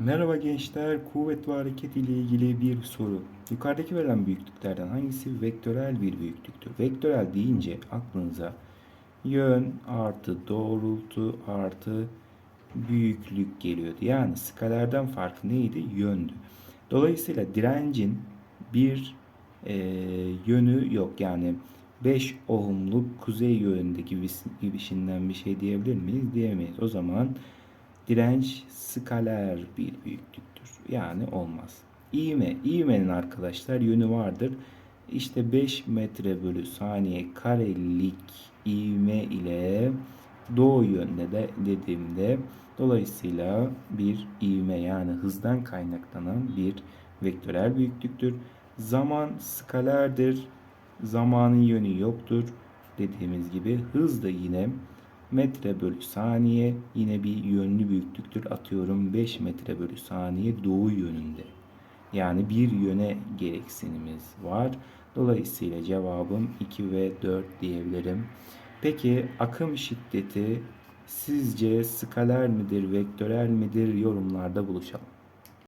Merhaba gençler, kuvvet ve hareket ile ilgili bir soru. Yukarıdaki verilen büyüklüklerden hangisi vektörel bir büyüklüktür? Vektörel deyince aklınıza yön artı doğrultu artı büyüklük geliyordu. Yani skalerden farkı neydi? Yöndü. Dolayısıyla direncin bir e, yönü yok. Yani 5 ohmluk kuzey yönündeki gibisinden bir şey diyebilir miyiz? Diyemeyiz. O zaman direnç skaler bir büyüklüktür. Yani olmaz. İğme. İğmenin arkadaşlar yönü vardır. İşte 5 metre bölü saniye karelik ivme ile doğu yönde de dediğimde dolayısıyla bir ivme yani hızdan kaynaklanan bir vektörel büyüklüktür. Zaman skalerdir. Zamanın yönü yoktur. Dediğimiz gibi hız da yine metre bölü saniye yine bir yönlü büyüklüktür. Atıyorum 5 metre bölü saniye doğu yönünde. Yani bir yöne gereksinimiz var. Dolayısıyla cevabım 2 ve 4 diyebilirim. Peki akım şiddeti sizce skaler midir, vektörel midir yorumlarda buluşalım.